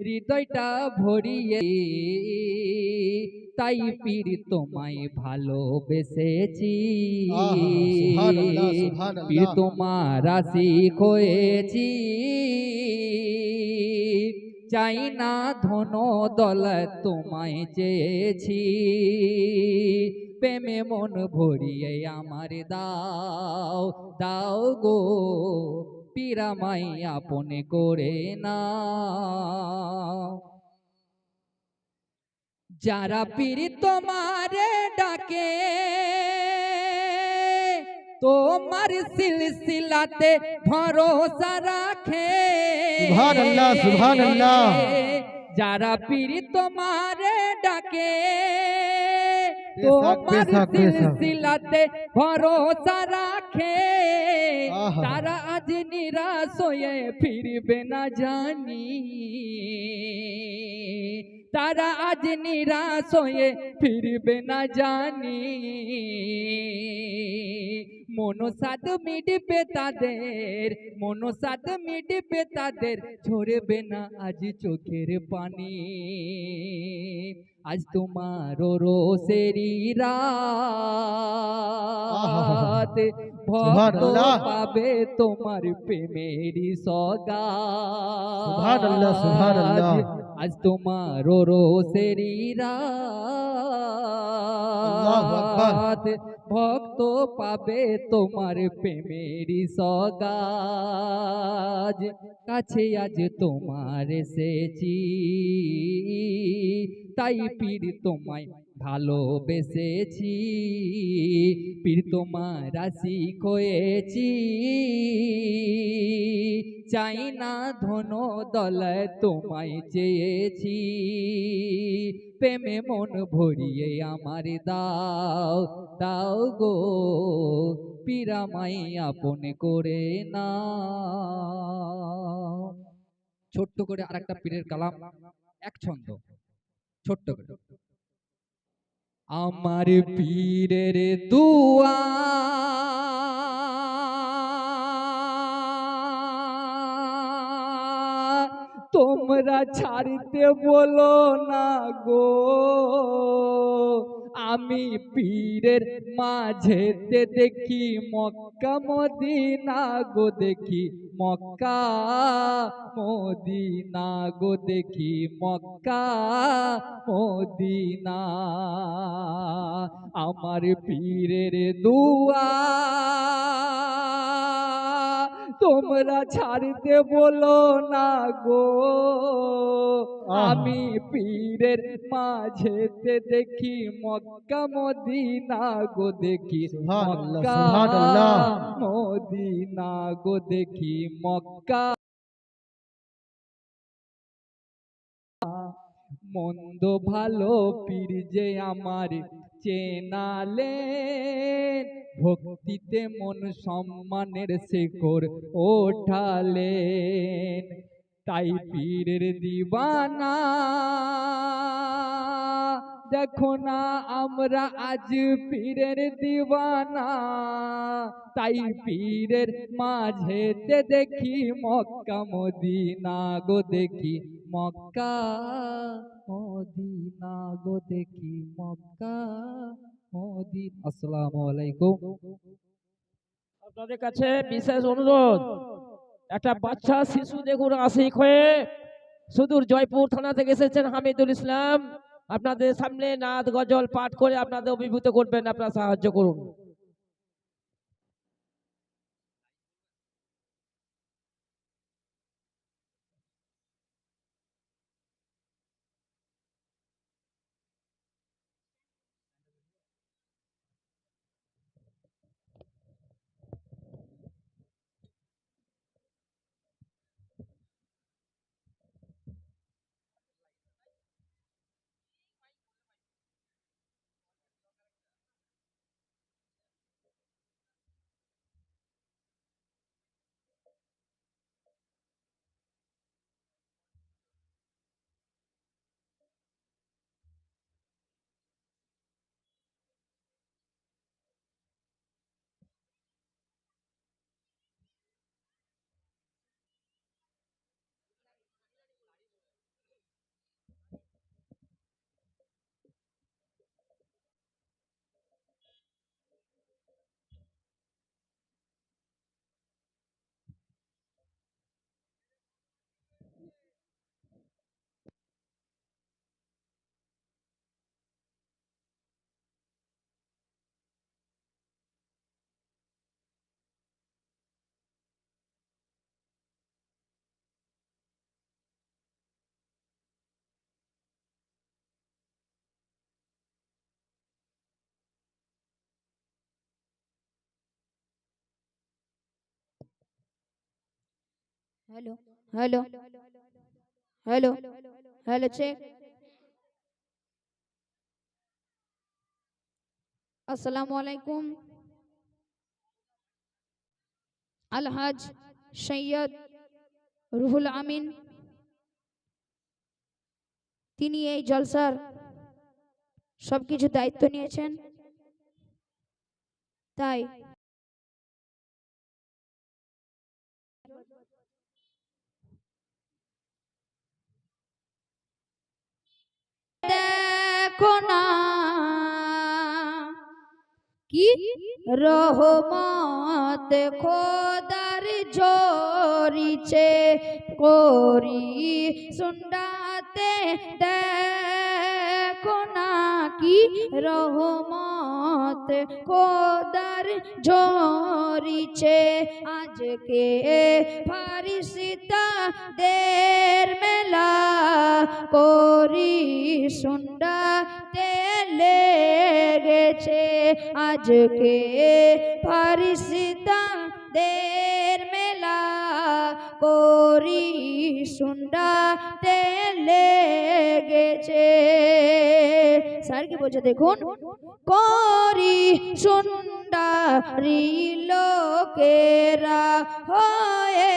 হৃদয়টা ভরিয়ে তাই পীর তোমায় ভালোবেসেছি। পীর তোমার আশিক হয়েছি। চাই না ধন দলত তোমায় চেয়েছি। প্রেমে মন ভরিয়ে আমার দাও দাও গো। পীরামাই আপন করে না যারা পীর তোমারে ডাকে তোমার সিলসিলাতে ভরসা রাখে। যারা পীর তোমারে ডাকে বেশক, তোমার বেশক, বেশক। সিলসিলাতে ভরসা রাখে আহা। তারা আজ নিরাশ হয়ে ফিরবে না জানি তারা আজ নিরাশ হয়ে ফিরবে না জানি মনসাদ মিটবে তাদের মনসাদ মিটবে তাদের ঝরবে না আজ চোখের পানি। আজ তোমার রোসেরি রাত ভক্ত পাবে তোমার প্রেমেরি সগা সুবহানাল্লাহ, সুবহানাল্লাহ। আজ তোমার রোসেরি আল্লাহু রাত ভক্ত পাবে তোমার প্রেমের সগাজ। কাছে আজ তোমার এসেছি তাই পীর তোমায় ভালোবেসেছি পীর তোমার রাশি হয়েছি চাই না ধন দলায় তোমায় চেয়েছি, প্রেমে মন ভরিয়ে আমার দাও দাও গো পীরামাই আপন করে না ছোট্ট করে আর একটা পীরের কালাম, এক ছন্দ, ছোট্ট করে। আমার পীরের দুয়া। তোমরা ছাড়িতে বলো না গো। আমি পীরের মাঝেতে দেখি মক্কা মদিনা গো দেখি, মক্কা মদিনা গো দেখি, মক্কা মদিনা। আমার পীরের দুয়া তোমরা ছাড়তে বলো না গো। আমি পীরের মাঝেতে দেখি মক্কা মদিনা গো দেখি মক্কা মদিনা গো দেখি মক্কা মন্দ ভালো পীর যে আমার চেনালেন। ভক্তিতে মন সম্মানের শেখর ওঠালেন। তাই পীরের দিবানা। দেখো না আমরা আজ পীরের দিবানা। তাই পীরের মাঝেতে দেখি মক্কা মদিনা গো, দেখি মক্কা মদিনা গো, দেখি মক্কা আপনাদের কাছে বিশেষ অনুরোধ, একটা বাচ্চা, শিশু দেখুন, আশিক হয়ে সুদূর জয়পুর থানা থেকে এসেছেন হামিদুল ইসলাম। আপনাদের সামনে নাদ গজল পাঠ করে আপনাদের অভিভূত করবেন, আপনারা সাহায্য করুন। Hello hello hello hello check আসসালামু আলাইকুম আলহাজ সৈয়দ রুহুল আমিন তিনি এই জলসার সবকিছু দায়িত্ব নিয়েছেন। তাই দেখো না কি রহমত খোদার ঝরিছে করি সুন্ডাতে দেখো কি রহমত? কোদার ঝরিছে আজকে ফারিসিতা দের মেলা করি সুন্ডা তেলে গেছে আজকে ফারিসিতা দের মেলা করি সুন্ডা তেলে গেছে স্যার কি বলছে দেখুন করি সুন্ডারি লোকেরা হয়ে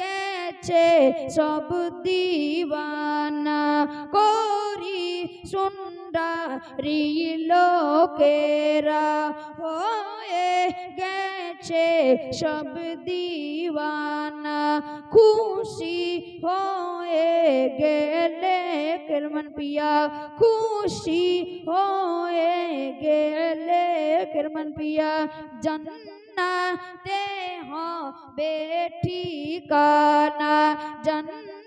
গেছে সব দিবানা। করি সুন্ডারি লোকেরা হয়ে গেছে সব দিবানা খুশি হয়ে গেলে কেরমান পিয়া খুশি হয়ে গেলে কেরমান পিয়া জন্নাতে হবে ঠিকানা।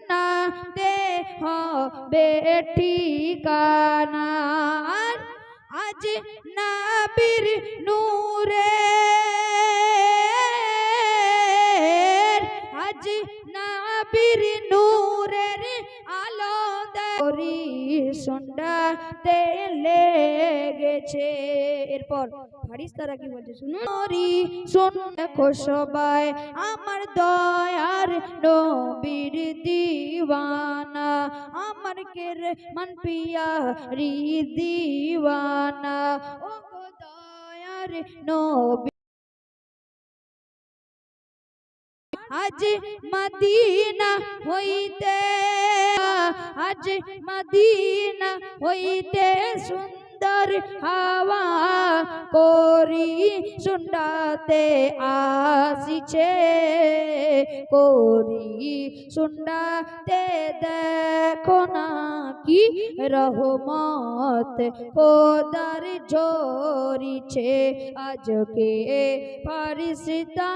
জন্নাতে হবে ঠিকানা আজ নাবির নূরে। আজ নাবির নূরের করি সন্ধ্যা তেলে গেছে এরপর ফারিস্তারা কি বলছে শুনুন করি শোন দেখো সবাই, আমার দয়ার নবীর দিওয়ানা, আমার কের মান পিয়া রি দিওয়ানা, ও দয়ার নবী আজ মদিনা হইতে আজ মদিনা হইতে সুন্দর হাওয়া করি সুন্ডাতে আসিছে, করি সুন্ডাতে দেখো না কি রহমত, খোদার ঝরিছে আজকে ফারিস্তা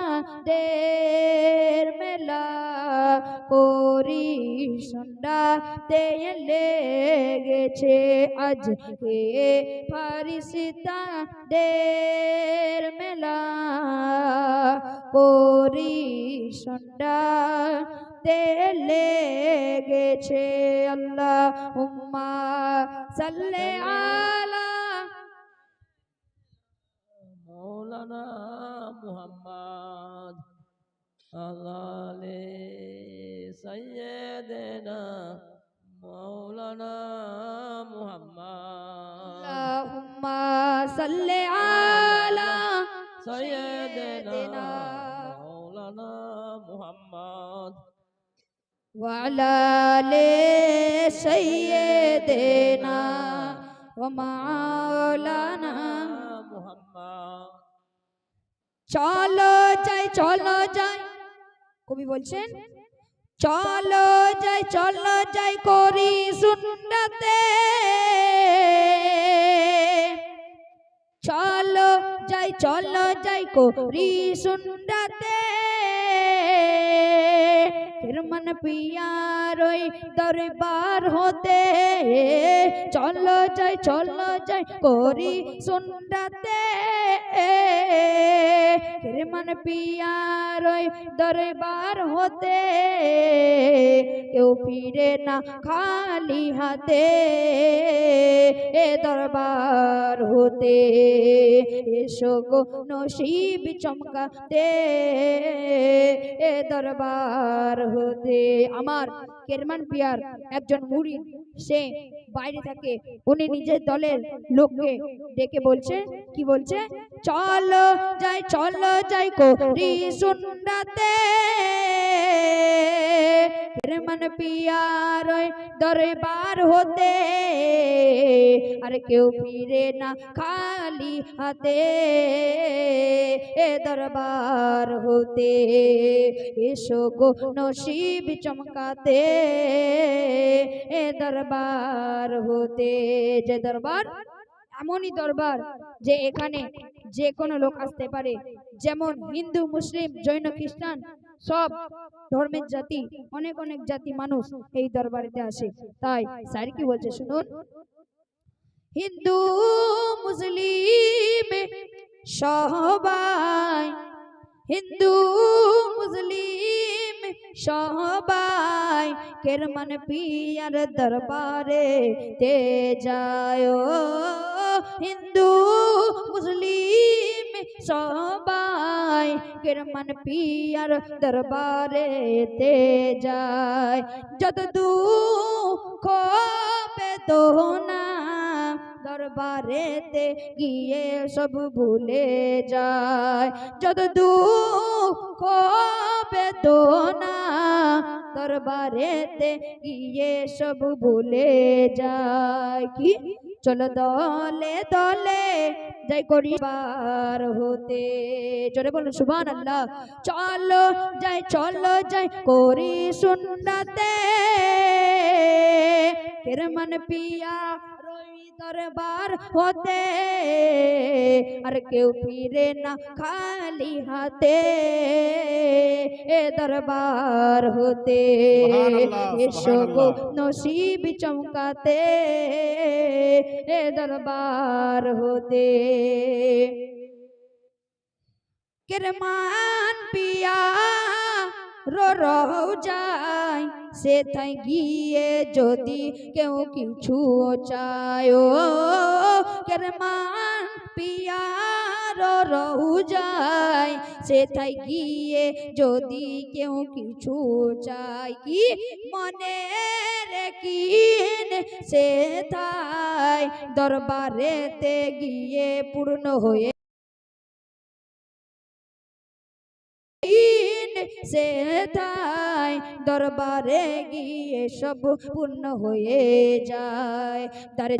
দের মেলা, করি সন্ধ্যা তেলে গেছে আজকে ফারিস্তা দের মেলা করি সন্ডা তেলে গেছে আল্লাহ উম্মা সাল্লে আলা সাল্লি আলা সৈয়দনা মৌলানা মুহাম্মদ وعلى آل سيدنا ومولانا মুহাম্মদ চলো যাই চলো যাই কবি বলছেন চলো যাই চলো যাই করি সুন্নাতে চলো যাই চলো যাই করি সুন্দরতে। মন পিয়ার ওই দরবার হতে। চলো যাই চলো যাই করি সুন্নাতে কিরমন পিয়ার ওই দরবার হতে। কেউ ফিরে না খালি হাতে এ দরবার হতে। গো নসিব চমকাতে এ দরবার হতে। আমার কেরমান পিয়ার একজন মুড়ি, সে বাইরে থাকে, উনি নিজের দলের লোককে ডেকে বলছে, কি বলছে? চলো যাই চলো যাই করি সুন্নাতে। কেরমান পিয়ার দরবার হতে। আর কেউ ফিরে না খালি হাতে। এ দরবার হতে এসো গো নসিব চমকাতে। এ দরবার হতে যে দরবার, এমনই দরবার যে এখানে যে কোনো লোক আসতে পারে। যেমন হিন্দু, মুসলিম, জৈন, খ্রিস্টান, সব ধর্মের জাতি, অনেক অনেক জাতি মানুষ এই দরবারেতে আসে। তাই স্যার কি বলছে শুনুন? হিন্দু মুসলিম সবাই হিন্দু মুসলিম সবাই কেরমন পিয়ার দরবারে তে যায়। হিন্দু মুসলিম সবাই কেরমান পিয়ার দরবারে তে যায়। যত দুঃখ বেদনা দরবারেতে গিয়ে সব ভুলে যায়। যত দুঃখ বেদনা দরবারেতে গিয়ে সব ভুলে যায়। কি? চলো দলে দলে যাই করিবার হতে। চলে বলুন সুবান আল্লাহ চলো যাই চলো যাই করি সুন্নাতে। কেরমন পিয়া দরবার হতে। আর কেউ ফিরে না খালি হাতে। এ দরবার হতে। এসো গো। নসিব চমকাতে। এ দরবার হতে। কেরমান পিয়া যায় সে থাই গিয়ে যদি কেউ কিছু চায় কেরমান পিয়া রো রো যায় সে থাই গিয়ে যদি কেউ কিছু চায়, কি মনে রেখিন সে থাই দরবারেতে গিয়ে পূর্ণ হয়ে সে তাই দরবারে গিয়ে সব পূর্ণ হয়ে যায়। তার